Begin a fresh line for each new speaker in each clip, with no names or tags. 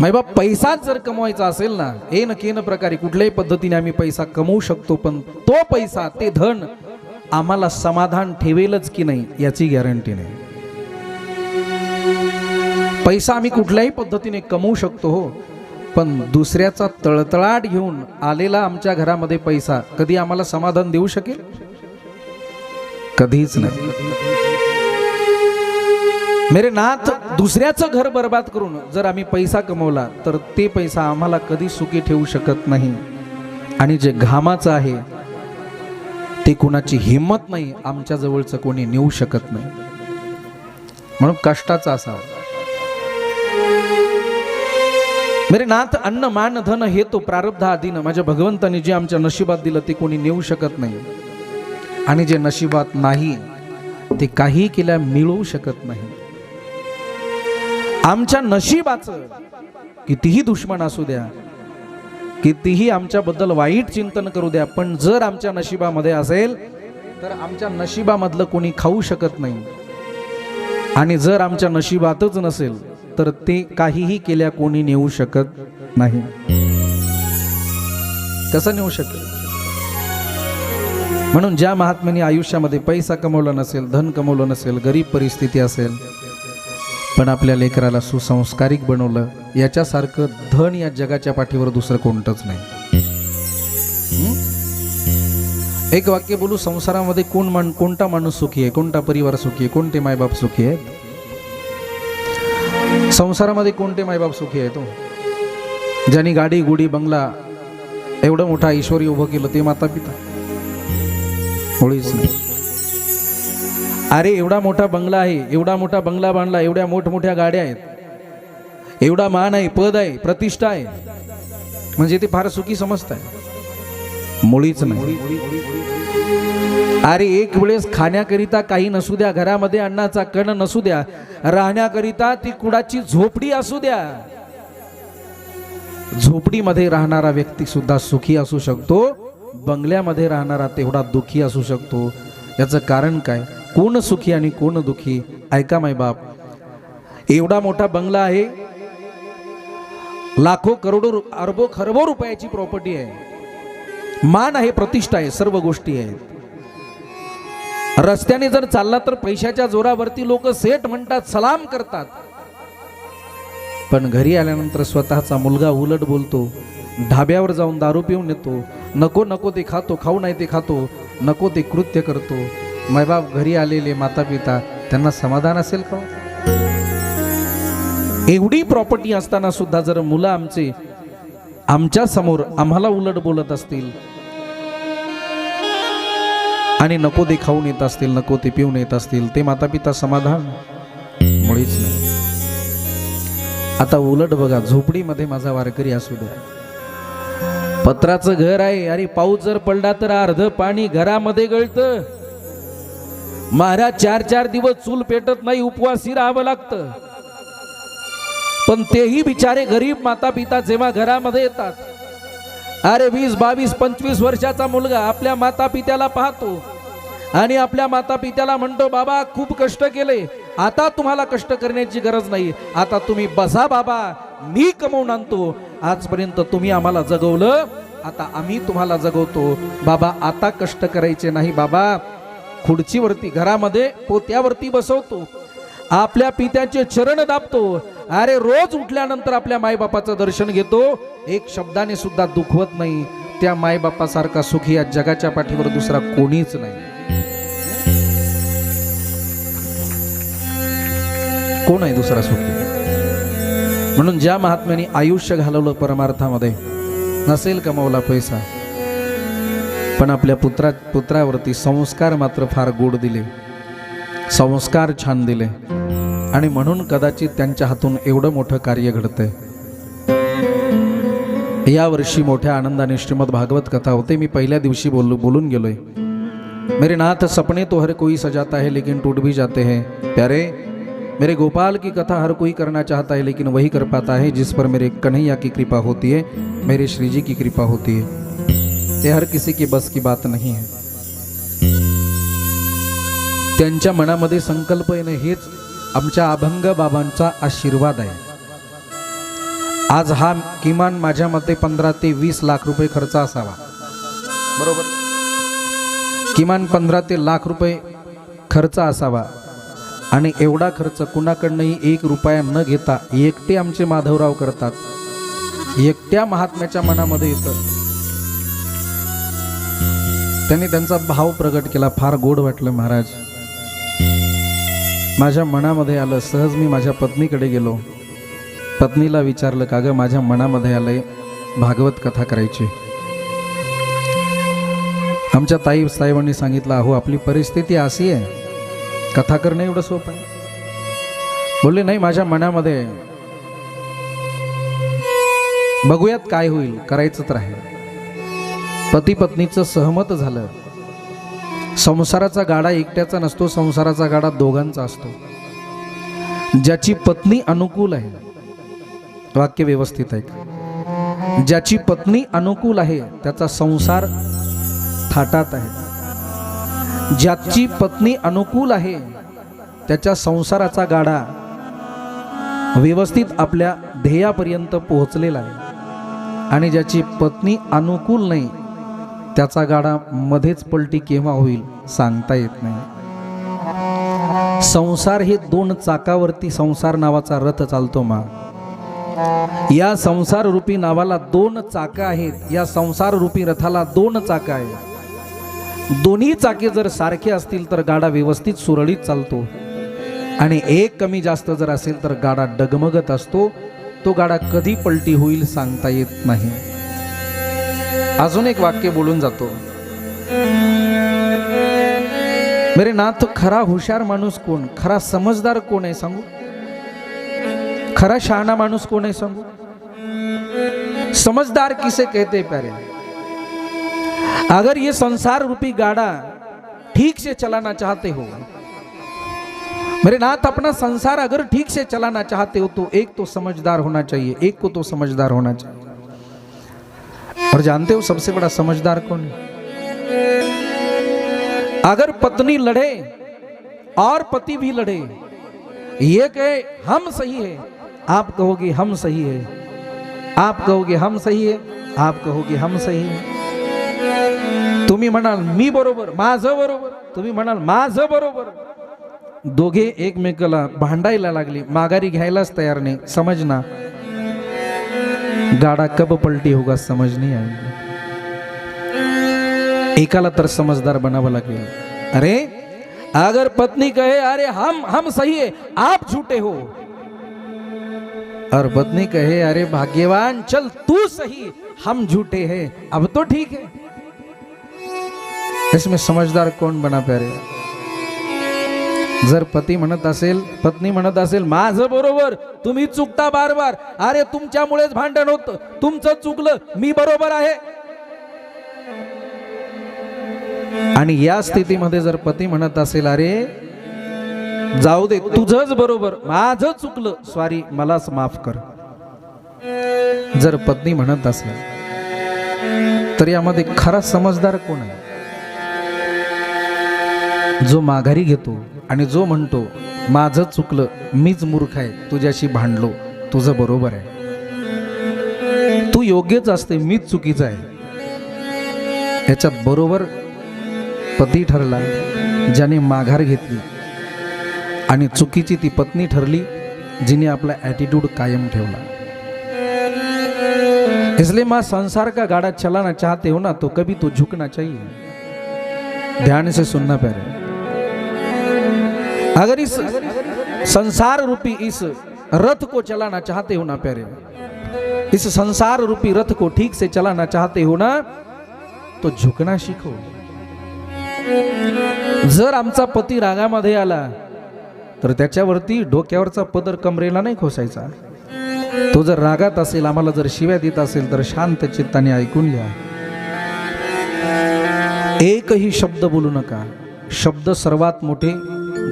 बाप पैसा जर कमवायचा असेल ना हे न केन प्रकारे कुठल्याही पद्धतीने आम्ही पैसा कमवू शकतो पण तो पैसा ते धन आम्हाला समाधान ठेवेलच की नाही याची गॅरंटी नाही. पैसा आम्ही कुठल्याही पद्धतीने कमवू शकतो हो पण दुसऱ्याचा तळतळाट घेऊन आलेला आमच्या घरामध्ये पैसा कधी आम्हाला समाधान देऊ शकेल? कधीच नाही. मेरे नाथ दुसऱ्याचं घर बर्बाद करून जर आम्ही पैसा कमवला तर ते पैसा आम्हाला कधी सुखी ठेवू शकत नाही. आणि जे घामाचं आहे ते कुणाची हिंमत नाही आमच्या जवळचं कोणी नेऊ शकत नाही. म्हणून कष्टाचा असावा मेरे नाथ अन्न मान धन हे तो प्रारब्ध आधीनं माझ्या भगवंताने जे आमच्या नशिबात दिलं ते कोणी नेऊ शकत नाही. आणि जे नशिबात नाही ते काही केल्या मिळवू शकत नाही. आमच्या नशिबाचं कितीही दुश्मन असू द्या कितीही आमच्याबद्दल वाईट चिंतन करू द्या पण जर आमच्या नशिबामध्ये असेल तर आमच्या नशिबामधलं कोणी खाऊ शकत नाही. आणि जर आमच्या नशिबातच नसेल तर ते काहीही केल्या कोणी नेऊ शकत नाही. कसं नेऊ शकेल म्हणून ज्या महात्म्याने आयुष्यामध्ये पैसा कमवला नसेल धन कमवलं नसेल गरीब परिस्थिती असेल पण आपल्या लेकराला सुसंस्कारिक बनवलं याच्यासारखं धन या जगाच्या पाठीवर दुसरं कोणतंच नाही. एक वाक्य बोलू संसारामध्ये कोण मान कोणता माणूस सुखी आहे? कोणता परिवार सुखी आहे? कोणते मायबाप सुखी आहेत? संसारामध्ये कोणते मायबाप सुखी आहे तो हो? ज्यांनी गाडी गुडी बंगला एवढं मोठा ईश्वरी उभं केलं ते माता पिता होळीच नाही. अरे एवढा मोठा बंगला आहे एवढा मोठा बंगला बांधला एवढ्या मोठमोठ्या गाड्या आहेत. एवढा मान आहे पद आहे प्रतिष्ठा आहे. म्हणजे ते फार सुखी समजत आहे. मुळीच नाही. अरे एक वेळेस खाण्याकरिता काही नसू द्या घरामध्ये अन्नाचा कण नसू द्या राहण्याकरिता ती कुडाची झोपडी असू द्या. झोपडीमध्ये राहणारा व्यक्ती सुद्धा सुखी असू शकतो बंगल्यामध्ये राहणारा तेवढा दुखी असू शकतो. याचं कारण काय? कोण सुखी आणि कोण दुखी? ऐका माय बाप. एवढा मोठा बंगला आहे. लाखो करोडो अरबो खरबो रुपयाची प्रॉपर्टी आहे. मान आहे प्रतिष्ठा आहे सर्व गोष्टी आहेत. रस्त्याने जर चालला तर पैशाच्या जोरावरती लोक सेठ म्हणतात सलाम करतात. पण घरी आल्यानंतर स्वतःचा मुलगा उलट बोलतो ढाब्यावर जाऊन दारू पिऊन येतो. नको नको ते खातो खाऊ नाही ते खातो नको ते कृत्य करतो. मायबाप घरी आलेले माता पिता त्यांना समाधान असेल का? एवढी प्रॉपर्टी असताना सुद्धा जर मुलं आमचे आमच्यासमोर आम्हाला उलट बोलत असतील आणि नको ते खाऊन येत असतील नको ते पिऊन येत असतील ते माता पिता समाधान मुळीच नाही. आता उलट बघा झोपडीमध्ये माझा वारकरी असू दे. पत्राचं घर आहे अरे पाऊस जर पडला तर अर्ध पाणी घरामध्ये गळतं. महाराज चार चार दिवस चूल पेटत नाही उपवासी राहावं लागतं. पण तेही बिचारे गरीब माता पिता जेव्हा घरामध्ये येतात. अरे वीस बावीस पंचवीस वर्षाचा मुलगा आपल्या माता पित्याला पाहतो. आणि आपल्या माता पित्याला म्हणतो बाबा खूप कष्ट केले. आता तुम्हाला कष्ट करण्याची गरज नाही. आता तुम्ही बसा बाबा. मी कमवून आणतो. आजपर्यंत तुम्ही आम्हाला जगवलं. आता आम्ही तुम्हाला जगवतो. बाबा आता कष्ट करायचे नाही बाबा. खुर्चीवरती घरामध्ये पोत्यावरती बसवतो. आपल्या पित्याचे चरण दाबतो. अरे रोज उठल्यानंतर आपल्या मायबापाचं दर्शन घेतो. एक शब्दाने सुद्धा दुखवत नाही. त्या मायबापासारखा सुखी या जगाच्या पाठीवर दुसरा कोणीच नाही. कोण आहे दुसरा सुखी? म्हणून ज्या महात्म्याने आयुष्य घालवलं परमार्थामध्ये नसेल कमावला पैसा. पण आपल्या पुत्रा पुत्रावरती संस्कार मात्र फार गोड दिले. संस्कार छान दिले. आणि म्हणून कदाचित त्यांच्या हातून एवढं मोठं कार्य घडतंय. यावर्षी मोठ्या आनंदाने श्रीमद भागवत कथा होते. मी पहिल्या दिवशी बोललो बोलून गेलोय. मेरे नाथ सपने तो हर कोई सजाता है लेकिन टूट भी जाते हैं प्यारे। मेरे गोपाल की कथा हर कोई करना चाहता है लेकिन वही कर पाता है जिस पर मेरे कन्हैया की कृपा होती है मेरे श्री जी की कृपा होती है। ये हर किसी की बस की बात नहीं है। त्यांच्या मनामध्ये संकल्प येणं हेच आमच्या अभंग बाबांचा आशीर्वाद आहे. आज हा किमान माझ्या मते पंधरा ते वीस लाख रुपये खर्च असावा. बरोबर. किमान पंधरा ते लाख रुपये खर्च असावा. आणि एवढा खर्च कुणाकडनंही एक रुपया न घेता एकटे आमचे माधवराव करतात. एकट्या महात्म्याच्या मनामध्ये येतं. त्यांनी त्यांचा भाव प्रकट केला फार गोड वाटलं महाराज. माझ्या मनामध्ये आलं सहज मी माझ्या पत्नीकडे गेलो. पत्नीला विचारलं का ग माझ्या मनामध्ये आलंय भागवत कथा करायची. आमच्या ताई साहेबांनी सांगितलं अहो आपली परिस्थिती अशी आहे. कथा करणं एवढं सोपं आहे. बोलले नाही माझ्या मनामध्ये. आहे. बघूयात काय होईल करायचं तर आहे पती पत्नीचं सहमत झालं. संसाराचा गाडा एकट्याचा नसतो संसाराचा गाडा दोघांचा असतो. ज्याची पत्नी अनुकूल आहे वाक्य व्यवस्थित आहे ज्याची पत्नी अनुकूल आहे त्याचा संसार थाटात आहे. ज्याची पत्नी अनुकूल आहे त्याच्या संसाराचा गाडा व्यवस्थित आपल्या ध्येयापर्यंत पोहोचलेला आहे. आणि ज्याची पत्नी अनुकूल नाही त्याचा गाडा मध्येच पलटी केव्हा होईल सांगता येत नाही. संसार हे दोन चाकावरती संसार नावाचा रथ चालतो मा. या संसार रूपी नावाला दोन चाक आहेत. या संसार रूपी रथाला दोन चाक आहेत. दोन्ही चाके जर सारखे असतील तर गाडा व्यवस्थित सुरळीत चालतो. आणि एक कमी जास्त जर असेल तर गाडा डगमगत असतो. तो गाडा कधी पलटी होईल सांगता येत नाही. अजून एक वाक्य बोलून जातो. मेरे नाथ खरा हुशार माणूस कोण? खरा समजदार कोण आहे सांगू? खरा शहाणा माणूस कोण आहे सांगू? समझदार किसे कहते प्यारे? अगर ये संसार रूपी गाड़ा ठीक से चलाना चाहते हो मेरे नाथ अपना संसार अगर ठीक से चलाना चाहते हो तो एक तो समझदार होना चाहिए एक को तो समझदार होना चाहिए। और जानते हो सबसे बड़ा समझदार कौन है? अगर पत्नी लड़े और पति भी लड़े ये कहे हम सही है। आप कहोगे हम सही है। आप कहोगे हम सही है। आप कहोगे हम सही है। तुम्ही म्हणाल मी बरोबर माझं बरोबर. तुम्ही म्हणाल माझं बरोबर. दोघे एकमेकाला भांडायला लागले माघारी घ्यायलाच तयार नाही समजना गाडा कब पलटी होगा समझ नहीं आएगी। एकाला तर समजदार बनावं लागेल अरे, अगर पत्नी कहे, अरे, हम हम सही है, आप झूठे हो। और पत्नी कहे, अरे, भाग्यवान, चल तू सही, हम झूठे हैं, अब तो ठीक है। इसमें समझदार कौन बना प्यारे? जर पती म्हणत असेल पत्नी म्हणत असेल माझं बरोबर तुम्ही चुकता बार बार अरे तुमच्यामुळेच भांडण होत तुमचं चुकलं मी बरोबर आहे. आणि या स्थितीमध्ये जर पती म्हणत असेल अरे जाऊ दे तुझंच बरोबर माझं चुकलं सॉरी मलाच माफ कर. जर पत्नी म्हणत असेल तर यामध्ये खरा समजदार कोण आहे? जो माघारी घेतो आणि जो म्हणतो माझं चुकलं मीच मूर्ख आहे तुझ्याशी भांडलो तुझं बरोबर आहे. तू योग्यच असते मीच चुकीचं आहे. याच्या बरोबर पती ठरला ज्याने माघार घेतली. आणि चुकीची ती पत्नी ठरली जिने आपला ॲटिट्यूड कायम ठेवला. इसलिए माँ संसार का गाड़ा चलाना चाहते हो ना तो कभी तो झुकना चाहिए. ध्यान से सुनना प्यारे। अगर इस संसार रूपी इस रथ को चलाना चाहते हो ना प्यारे इस संसार रूपी रथ को ठीक से चलाना चाहते हो ना तो झुकना शिको। जर आमचा पती रागामध्ये आला तर त्याच्यावरती डोक्यावरचा पदर कमरेला नाही खोसायचा. तो जर रागात असेल आम्हाला जर शिव्या देत असेल तर शांत चित्ताने ऐकून घ्या. एकही शब्द बोलू नका. शब्द सर्वात मोठे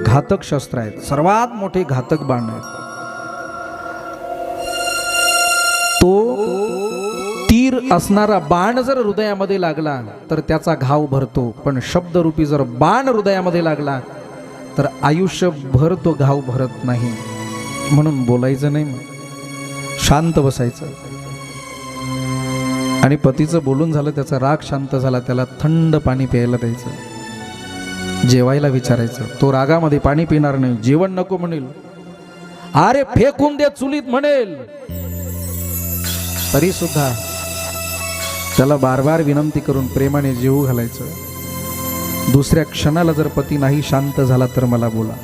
घातक शस्त्र आहेत. सर्वात मोठे घातक बाण आहेत. तो तीर असणारा बाण जर हृदयामध्ये लागला तर त्याचा घाव भरतो. पण शब्दरूपी जर बाण हृदयामध्ये लागला तर आयुष्यभर तो घाव भरत नाही. म्हणून बोलायचं नाही शांत बसायचं. आणि पतीचं बोलून झालं त्याचा राग शांत झाला त्याला थंड पाणी प्यायला द्यायचं. जेवायला विचारायचं. तो रागामध्ये पाणी पिणार नाही. जेवण नको म्हणेल. अरे फेकून दे चुलीत म्हणेल. तरी सुद्धा त्याला बार बार विनंती करून प्रेमाने जेवू घालायचं. दुसऱ्या क्षणाला जर पती नाही शांत झाला तर मला बोला.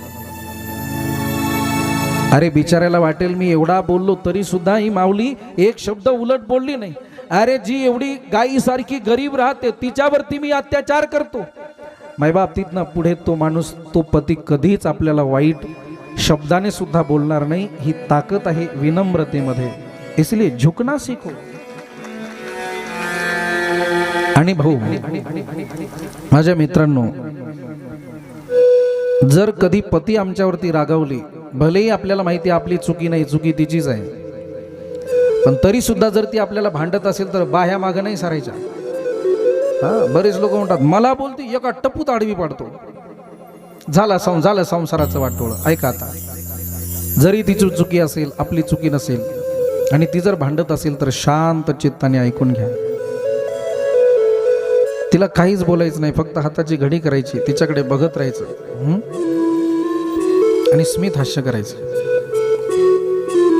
अरे बिचाऱ्याला वाटेल मी एवढा बोललो तरी सुद्धा ही माऊली एक शब्द उलट बोलली नाही. अरे जी एवढी गायीसारखी गरीब राहते तिच्यावरती मी अत्याचार करतो. मायबाप तिथनं पुढे तो माणूस तो पती कधीच आपल्याला वाईट शब्दाने सुद्धा बोलणार नाही ही ताकद आहे विनम्रतेमध्ये. इसलिए झुकना शिको आणि भाऊ माझ्या मित्रांनो जर कधी पती आमच्यावरती रागावली भलेही आपल्याला माहिती आपली चुकी नाही चुकी तिचीच आहे. पण तरी सुद्धा जर ती आपल्याला भांडत असेल तर बाह्या मागं नाही सारायच्या. हा बरेच लोक म्हणतात मला बोलते एका टपूत आडवी पाडतो. झाला सं झालं संसाराचं वाटोळ. ऐका आता. जरी तिची चुकी असेल आपली चुकी नसेल आणि ती जर भांडत असेल तर शांत चित्ताने ऐकून घ्या. तिला काहीच बोलायचं नाही फक्त हाताची घडी करायची तिच्याकडे बघत राहायचं. आणि स्मित हास्य करायचं.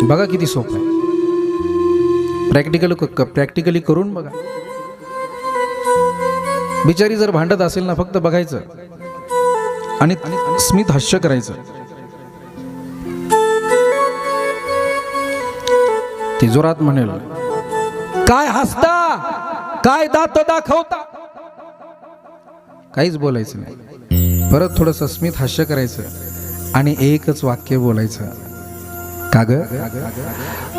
बघा किती सोपं आहे. प्रॅक्टिकली प्रॅक्टिकली करून बघा. बिचारी जर भांडत असेल ना फक्त बघायचं. आणि स्मित हास्य करायचं. ती जोरात म्हणेल काय हसता? काय दात दाखवता? काहीच बोलायचं नाही. परत थोडस स्मित हास्य करायचं आणि एकच वाक्य बोलायचं. का ग?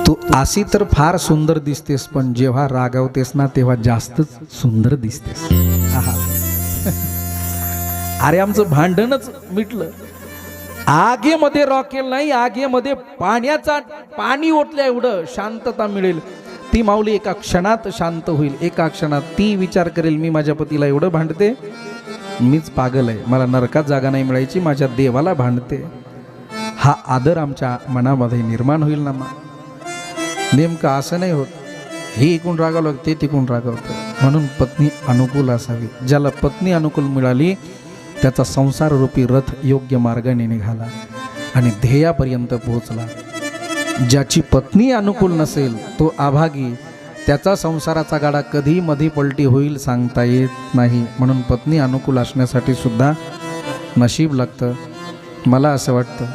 तू अशी तर फार सुंदर दिसतेस पण जेव्हा रागावतेस ना तेव्हा जास्तच सुंदर दिसतेस. अरे आमचं भांडणच मिटलं. आगेमध्ये रॉकेल नाही आगेमध्ये पाण्याचा पाणी ओतल्या एवढं शांतता मिळेल. ती माऊली एका क्षणात शांत होईल. एका क्षणात ती विचार करेल मी माझ्या पतीला एवढं भांडते. मीच पागल आहे. मला नरकात जागा नाही मिळायची माझ्या देवाला भांडते. हा आदर आमच्या मनामध्ये निर्माण होईल ना मग नेमकं असं नाही होत. हे इकून रागावलं ते तिकून रागावतं. म्हणून पत्नी अनुकूल असावी. ज्याला पत्नी अनुकूल मिळाली त्याचा संसार रूपी रथ योग्य मार्गाने निघाला आणि ध्येयापर्यंत पोहोचला. ज्याची पत्नी अनुकूल नसेल तो आभागी त्याचा संसाराचा गाडा कधी मधी पलटी होईल सांगता येत नाही. म्हणून पत्नी अनुकूल असण्यासाठी सुद्धा नशीब लागतं. मला असं वाटतं.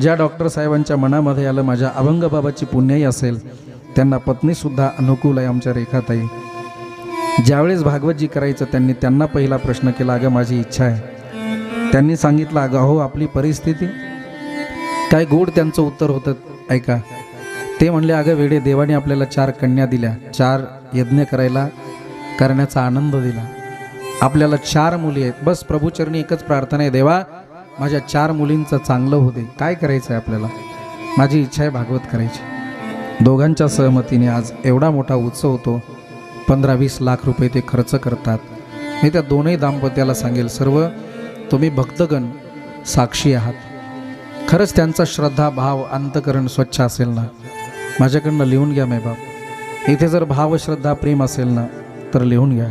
ज्या डॉक्टर साहेबांच्या मनामध्ये आलं माझ्या अभंग बाबाची पुण्याई असेल त्यांना पत्नीसुद्धा अनुकूल आहे आमच्या रेखाताई. ज्यावेळेस भागवतजी करायचं त्यांनी त्यांना पहिला प्रश्न केला अगं माझी इच्छा आहे. त्यांनी सांगितलं अगं हो आपली परिस्थिती? काय गोड त्यांचं उत्तर होतं ऐका. ते म्हणले अगं वेडे देवाने आपल्याला चार कन्या दिल्या. चार यज्ञ करायला करण्याचा आनंद दिला. आपल्याला चार मुली आहेत. बस प्रभूचरणी एकच प्रार्थना आहे. देवा माझ्या चार मुलींचं चांगलं होते काय करायचं आहे आपल्याला? माझी इच्छा आहे भागवत करायची. दोघांच्या सहमतीने आज एवढा मोठा उत्सव होतो. पंधरा वीस लाख रुपये ते खर्च करतात. मी त्या दोनही दाम्पत्याला सांगेल सर्व तुम्ही भक्तगण साक्षी आहात. खरंच त्यांचा श्रद्धा भाव अंतकरण स्वच्छ असेल ना? माझ्याकडनं लिहून घ्या मै इथे जर भाव श्रद्धा प्रेम असेल ना तर लिहून घ्या.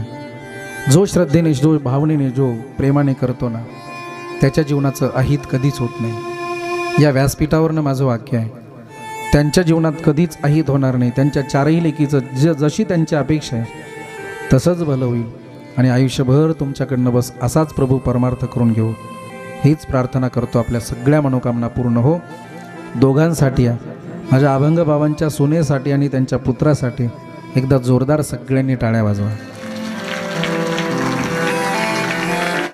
जो श्रद्धेने जो भावनेने जो प्रेमाने करतो ना त्याच्या जीवनाचं अहित कधीच होत नाही. या व्यासपीठावरनं माझं वाक्य आहे. त्यांच्या जीवनात कधीच अहित होणार नाही. त्यांच्या चारही लेखीचं ज जशी त्यांची अपेक्षा आहे तसंच भलं होईल. आणि आयुष्यभर तुमच्याकडनं बस असाच प्रभू परमार्थ करून घेऊ. हीच प्रार्थना करतो आपल्या सगळ्या मनोकामना पूर्ण हो. दोघांसाठी माझ्या अभंग बाबांच्या सुनेसाठी आणि त्यांच्या पुत्रासाठी एकदा जोरदार सगळ्यांनी टाळ्या वाजवा.